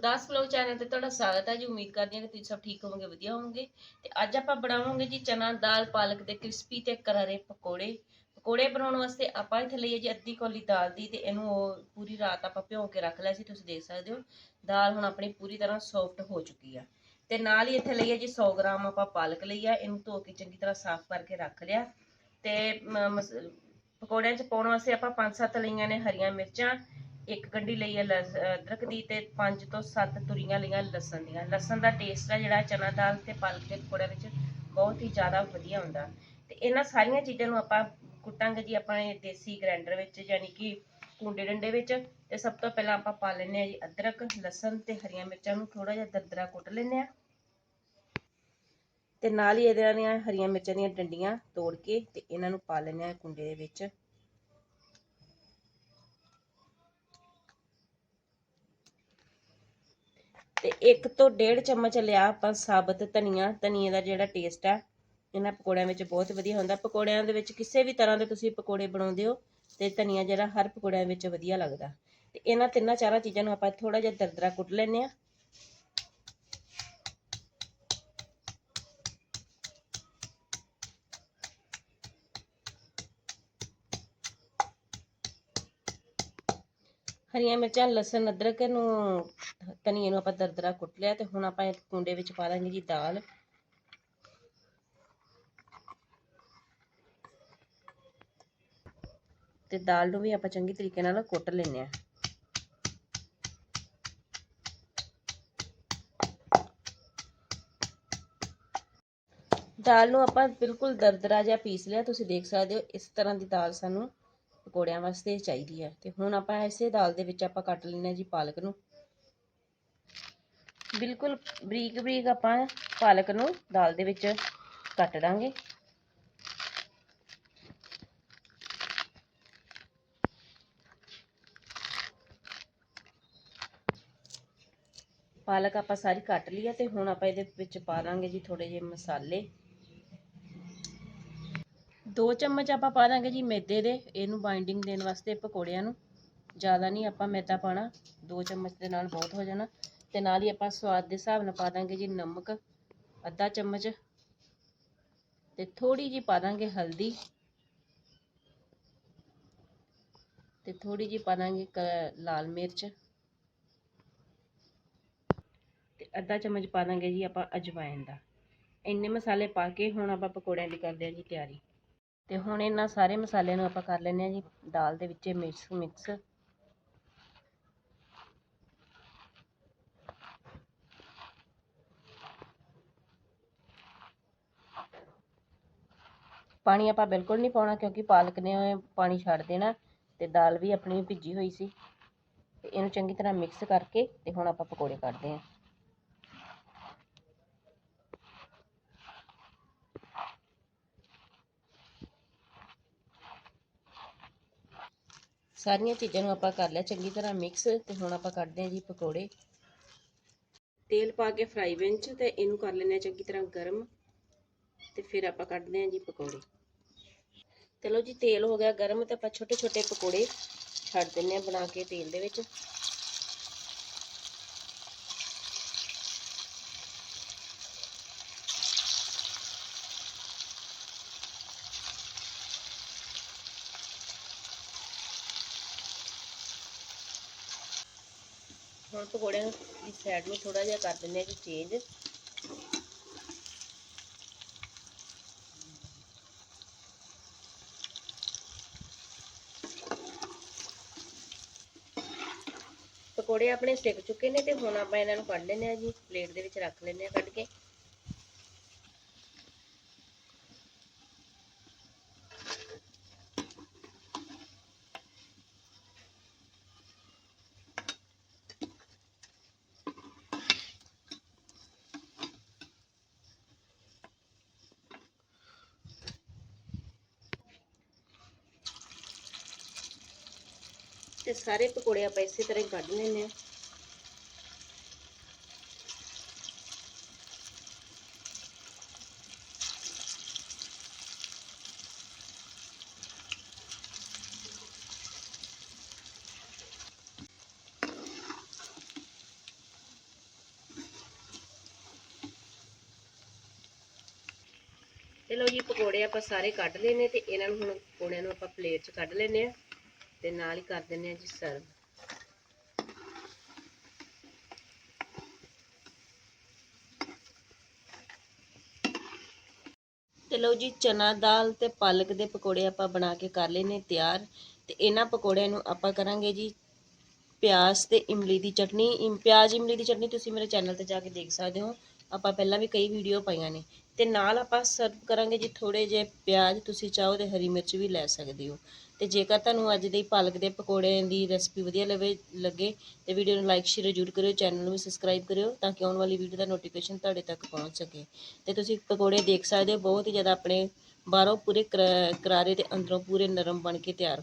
Gurdas vlog channel ਤੇ ਤੁਹਾਡਾ ਸਵਾਗਤ ਹੈ ਜੀ। ਉਮੀਦ ਕਰਦੀ ਹਾਂ ਕਿ ਤੁਸੀਂ ਸਭ ਠੀਕ ਹੋਵੋਗੇ, ਵਧੀਆ ਹੋਵੋਗੇ। ਤੇ ਅੱਜ ਆਪਾਂ ਬਣਾਵਾਂਗੇ ਜੀ ਚਨਾ ਦਾਲ, ਪਾਲਕ ਦੇ ਕ੍ਰਿਸਪੀ ਤੇ ਕਰਾਰੇ ਪਕੌੜੇ। ਪਕੌੜੇ ਬਣਾਉਣ ਵਾਸਤੇ ਆਪਾਂ ਇੱਥੇ ਲਈਏ ਜੀ ਅੱਧੀ ਕੌਲੀ ਦਾਲ ਦੀ ਤੇ ਇਹਨੂੰ ਪੂਰੀ ਰਾਤ ਆਪਾਂ ਭਿਓ ਕੇ ਰੱਖ ਲਿਆ ਸੀ, ਤੁਸੀਂ ਦੇਖ ਸਕਦੇ ਹੋ। ਦਾਲ ਹੁਣ ਆਪਣੀ ਪੂਰੀ ਤਰ੍ਹਾਂ ਸੌਫਟ ਹੋ ਚੁੱਕੀ ਆ। ਤੇ ਨਾਲ ਹੀ ਇੱਥੇ ਲਈਏ ਜੀ 100 ਗ੍ਰਾਮ ਆਪਾਂ ਪਾਲਕ ਲਈ ਆ, ਇਹਨੂੰ ਧੋ ਕੇ ਚੰਗੀ ਤਰ੍ਹਾਂ ਸਾਫ਼ ਕਰਕੇ ਰੱਖ ਲਿਆ। ਤੇ ਪਕੌੜਿਆਂ 'ਚ ਪਾਉਣ ਵਾਸਤੇ ਆਪਾਂ 5-7 ਲਈਆਂ ਨੇ ਹਰੀਆਂ ਮਿਰਚਾਂ। ਇੱਕ ਗੰਢੀ ਲਈ ਹੈ ਲਸ- ਅਦਰਕ ਦੀ ਤੇ ਪੰਜ ਤੋਂ ਸੱਤ ਤੁਰੀਆਂ ਲਈਆਂ ਲਸਣ ਦੀਆਂ। ਲਸਣ ਦਾ ਟੇਸਟ ਆ ਜਿਹੜਾ ਚਨਾ ਦਾਲ ਤੇ ਪਾਲਕ ਦੇ ਪਕੌੜਿਆਂ ਵਿੱਚ ਬਹੁਤ ਹੀ ਜ਼ਿਆਦਾ ਵਧੀਆ ਹੁੰਦਾ। ਤੇ ਇਹਨਾਂ ਸਾਰੀਆਂ ਚੀਜ਼ਾਂ ਨੂੰ ਆਪਾਂ ਕੁੱਟਾਂਗੇ ਜੀ ਆਪਣੇ ਦੇਸੀ ਗ੍ਰਾਈਂਡਰ ਵਿੱਚ, ਯਾਨੀ ਕਿ ਕੁੰਡੇ ਡੰਡੇ ਵਿੱਚ। ਤੇ ਸਭ ਤੋਂ ਪਹਿਲਾਂ ਆਪਾਂ ਪਾ ਲੈਂਦੇ ਆ ਜੀ ਅਦਰਕ, ਲਸਣ ਤੇ ਹਰੀਆਂ ਮਿਰਚਾਂ ਨੂੰ ਥੋੜਾ ਜਿਹਾ ਦਰਦਰਾ ਕੁੱਟ ਲੈਂਦੇ ਆ ਤੇ ਨਾਲ ਹੀ ਇਹਦੇ ਦੀਆਂ ਹਰੀਆਂ ਮਿਰਚਾਂ ਦੀਆਂ ਡੰਡੀਆਂ ਤੋੜ ਕੇ ਤੇ ਇਹਨਾਂ ਨੂੰ ਪਾ ਲੈਂਦੇ ਆ ਕੁੰਡੇ ਦੇ ਵਿੱਚ। ਤੇ ਇੱਕ ਤੋਂ ਡੇਢ ਚਮਚ ਲਿਆ ਆਪਾਂ ਸਾਬਤ ਧਨੀਆ। ਧਨੀਏ ਦਾ ਜਿਹੜਾ ਟੇਸਟ ਆ, ਇਹਨਾਂ ਪਕੌੜਿਆਂ ਵਿੱਚ ਬਹੁਤ ਵਧੀਆ ਹੁੰਦਾ। ਪਕੌੜਿਆਂ ਦੇ ਵਿੱਚ ਕਿਸੇ ਵੀ ਤਰ੍ਹਾਂ ਦੇ ਤੁਸੀਂ ਪਕੌੜੇ ਬਣਾਉਂਦੇ ਹੋ ਤੇ ਧਨੀਆ ਜਿਹੜਾ ਹਰ ਪਕੌੜਿਆਂ ਵਿੱਚ ਵਧੀਆ ਲੱਗਦਾ। ਤੇ ਇਹਨਾਂ ਤਿੰਨਾਂ ਚਾਰਾਂ ਚੀਜ਼ਾਂ ਨੂੰ ਆਪਾਂ ਥੋੜਾ ਜਿਹਾ ਦਰਦਰਾ ਕੁੱਟ ਲੈਂਦੇ ਆ ਹਰੀਆਂ ਮਿਰਚਾਂ, ਲਸਣ, ਅਦਰਕ ਨੂੰ ਧਨੀਏ ਨੂੰ ਆਪਾਂ ਦਰਦਰਾ ਕੁੱਟ ਲਿਆ ਤੇ ਹੁਣ ਆਪਾਂ ਕੁੰਡੇ ਵਿੱਚ ਪਾ ਦਾਂਗੇ ਜੀ ਦਾਲ। ਤੇ ਦਾਲ ਨੂੰ ਵੀ ਆਪਾਂ ਚੰਗੀ ਤਰੀਕੇ ਨਾਲ ਕੁੱਟ ਲੈਂਦੇ ਆ ਦਾਲ ਨੂੰ ਆਪਾਂ ਬਿਲਕੁਲ ਦਰਦਰਾ ਜਿਹਾ ਪੀਸ ਲਿਆ, ਤੁਸੀਂ ਦੇਖ ਸਕਦੇ ਹੋ ਇਸ ਤਰ੍ਹਾਂ ਦੀ ਦਾਲ ਸਾਨੂੰ ਪਕੌੜਿਆਂ ਵਾਸਤੇ ਚਾਹੀਦੀ ਹੈ। ਤੇ ਹੁਣ ਆਪਾਂ ਇਸੇ ਦਾਲ ਦੇ ਵਿੱਚ ਆਪਾਂ ਕੱਟ ਲੈਣਾ ਜੀ ਪਾਲਕ ਨੂੰ। ਬਿਲਕੁਲ ਬਰੀਕ ਬਰੀਕ ਆਪਾਂ ਪਾਲਕ ਨੂੰ ਦਾਲ ਦੇ ਵਿੱਚ ਕੱਟ ਦਾਂਗੇ। ਪਾਲਕ ਆਪਾਂ ਸਾਰੀ ਕੱਟ ਲਈ ਆ ਤੇ ਹੁਣ ਆਪਾਂ ਇਹਦੇ ਵਿੱਚ ਪਾ ਦਾਂਗੇ ਜੀ ਥੋੜੇ ਜਿਹੇ ਮਸਾਲੇ। ਦੋ ਚਮਚ ਆਪਾਂ ਪਾ ਦਾਂਗੇ ਜੀ ਮੈਦੇ ਦੇ, ਇਹਨੂੰ ਬਾਈਂਡਿੰਗ ਦੇਣ ਵਾਸਤੇ ਪਕੌੜਿਆਂ ਨੂੰ। ਜ਼ਿਆਦਾ ਨਹੀਂ ਆਪਾਂ ਮੈਦਾ ਪਾਣਾ ਦੋ ਚਮਚ ਦੇ ਨਾਲ ਬਹੁਤ ਹੋ ਜਾਣਾ। ਤੇ ਨਾਲ ਹੀ ਆਪਾਂ ਸਵਾਦ ਦੇ ਹਿਸਾਬ ਨਾਲ ਪਾ ਦਾਂਗੇ ਜੀ ਨਮਕ, ਅੱਧਾ ਚਮਚ। ਤੇ ਥੋੜੀ ਜੀ ਪਾ ਦਾਂਗੇ ਹਲਦੀ। ਤੇ ਥੋੜੀ ਜੀ ਪਾ ਦਾਂਗੇ ਲਾਲ ਮਿਰਚ। ਤੇ ਅੱਧਾ ਚਮਚ ਪਾ ਦਾਂਗੇ ਜੀ ਆਪਾਂ ਅਜਵਾਇਨ ਦਾ। ਇੰਨੇ ਮਸਾਲੇ ਪਾ ਕੇ ਹੁਣ ਆਪਾਂ ਪਕੌੜਿਆਂ ਦੀ ਕਰਦੇ ਹਾਂ ਜੀ ਤਿਆਰੀ। ਤੇ ਹੁਣ ਇਹਨਾਂ ਸਾਰੇ ਮਸਾਲਿਆਂ ਨੂੰ ਆਪਾਂ ਕਰ ਲੈਂਦੇ ਹਾਂ ਜੀ, ਦਾਲ ਦੇ ਵਿੱਚ ਮਿਕਸ ਮਿਕਸ। ਪਾਣੀ ਆਪਾਂ ਬਿਲਕੁਲ ਨਹੀਂ ਪਾਉਣਾ ਕਿਉਂਕਿ ਪਾਲਕ ਨੇ ਪਾਣੀ ਛੱਡ ਦੇਣਾ ਤੇ ਦਾਲ ਵੀ ਆਪਣੀ ਭਿੱਜੀ ਹੋਈ ਸੀ। ਤੇ ਇਹਨੂੰ ਚੰਗੀ ਤਰ੍ਹਾਂ ਮਿਕਸ ਕਰਕੇ ਤੇ ਹੁਣ ਆਪਾਂ ਪਕੌੜੇ ਕੱਢਦੇ ਹਾਂ। ਸਾਰੀਆਂ ਚੀਜ਼ਾਂ ਨੂੰ ਆਪਾਂ ਕਰ ਲਿਆ, ਚੰਗੀ ਤਰ੍ਹਾਂ ਮਿਕਸ ਤੇ ਹੁਣ ਆਪਾਂ ਕੱਢਦੇ ਹਾਂ ਜੀ ਪਕੌੜੇ। ਤੇਲ ਪਾ ਕੇ ਫਰਾਈ ਪੈਨ 'ਚ ਤੇ ਇਹਨੂੰ ਕਰ ਲੈਂਦੇ ਹਾਂ ਚੰਗੀ ਤਰ੍ਹਾਂ ਗਰਮ ਤੇ ਫਿਰ ਆਪਾਂ ਕੱਢਦੇ ਹਾਂ ਜੀ ਪਕੌੜੇ। ਚਲੋ ਜੀ ਤੇਲ ਹੋ ਗਿਆ ਗਰਮ ਤੇ ਆਪਾਂ ਛੋਟੇ ਛੋਟੇ ਪਕੌੜੇ ਛੱਡ ਦਿੰਨੇ ਆ ਬਣਾ ਕੇ ਤੇਲ ਦੇ ਵਿੱਚ। ਹੁਣ ਪਕੌੜਿਆਂ ਦੀ ਸਾਈਡ ਨੂੰ ਥੋੜਾ ਜਿਹਾ ਕਰ ਦਿੰਦੇ ਆ ਜੀ ਚੇਂਜ ਪਕੌੜੇ ਆਪਣੇ ਸਿੱਕ ਚੁੱਕੇ ਨੇ ਤੇ ਹੁਣ ਆਪਾਂ ਇਹਨਾਂ ਨੂੰ ਕੱਢ ਲੈਂਦੇ ਆ ਜੀ, ਪਲੇਟ ਦੇ ਵਿੱਚ ਰੱਖ ਲੈਂਦੇ ਆ ਕੱਢ ਕੇ। ਤੇ ਸਾਰੇ ਪਕੌੜੇ ਆਪਾਂ ਇਸੇ ਤਰ੍ਹਾਂ ਹੀ ਕੱਢ ਲੈਣੇ ਆ ਤੇ ਲਓ ਜੀ, ਪਕੌੜੇ ਆਪਾਂ ਸਾਰੇ ਕੱਢ ਲਏ ਨੇ ਤੇ ਇਹਨਾਂ ਨੂੰ ਹੁਣ ਪਕੌੜਿਆਂ ਨੂੰ ਆਪਾਂ ਪਲੇਟ 'ਚ ਕੱਢ ਲੈਨੇ ਆ ਤੇ ਨਾਲ ਹੀ ਕਰ ਦਿੰਨੇ ਆ ਜੀ ਸਰਵ। ਤੇ ਲਓ ਜੀ, ਚਨਾ ਦਾਲ ਤੇ ਪਾਲਕ ਦੇ ਪਕੌੜੇ ਆਪਾਂ ਬਣਾ ਕੇ ਕਰ ਲਏ ਨੇ ਤਿਆਰ। ਤੇ ਇਹਨਾਂ ਪਕੌੜਿਆਂ ਨੂੰ ਆਪਾਂ ਕਰਾਂਗੇ ਜੀ ਪਿਆਜ਼ ਤੇ ਇਮਲੀ ਦੀ ਚਟਨੀ। ਪਿਆਜ਼ ਇਮਲੀ ਦੀ ਚਟਨੀ ਤੁਸੀਂ ਮੇਰੇ ਚੈਨਲ ਤੇ ਜਾ ਕੇ ਦੇਖ ਸਕਦੇ ਹੋ। ਆਪਾਂ ਪਹਿਲਾਂ ਵੀ ਕਈ ਵੀਡੀਓ ਪਾਈਆਂ ਨੇ। ਤੇ ਨਾਲ ਆਪਾਂ ਸਰਵ ਕਰਾਂਗੇ ਜੀ ਥੋੜੇ ਜਿਹੇ ਪਿਆਜ਼, ਤੁਸੀਂ ਚਾਹੋ ਤੇ ਹਰੀ ਮਿਰਚ ਵੀ ਲੈ ਸਕਦੇ ਹੋ। ਤੇ ਜੇਕਰ ਤੁਹਾਨੂੰ ਅੱਜ ਦੀ ਪਾਲਕ ਦੇ ਪਕੌੜਿਆਂ ਦੀ ਰੈਸਪੀ ਵਧੀਆ ਲਵੇ, ਲੱਗੇ, ਤੇ ਵੀਡੀਓ ਨੂੰ ਲਾਈਕ ਸ਼ੇਅਰ ਜ਼ਰੂਰ ਕਰਿਓ ਚੈਨਲ ਨੂੰ ਵੀ ਸਬਸਕ੍ਰਾਈਬ ਕਰਿਓ, ਤਾਂ ਕਿ ਆਉਣ ਵਾਲੀ ਵੀਡੀਓ ਦਾ ਨੋਟੀਫਿਕੇਸ਼ਨ ਤੁਹਾਡੇ ਤੱਕ ਪਹੁੰਚ ਸਕੇ। ਤੇ ਤੁਸੀਂ ਪਕੌੜੇ ਦੇਖ ਸਕਦੇ ਹੋ, ਬਹੁਤ ਹੀ ਜ਼ਿਆਦਾ ਆਪਣੇ ਬਾਹਰੋਂ ਪੂਰੇ ਕਰਾ- ਕਰਾਰੇ ਤੇ ਅੰਦਰੋਂ ਪੂਰੇ ਨਰਮ ਬਣ ਕੇ ਤਿਆਰ ਹੋਏ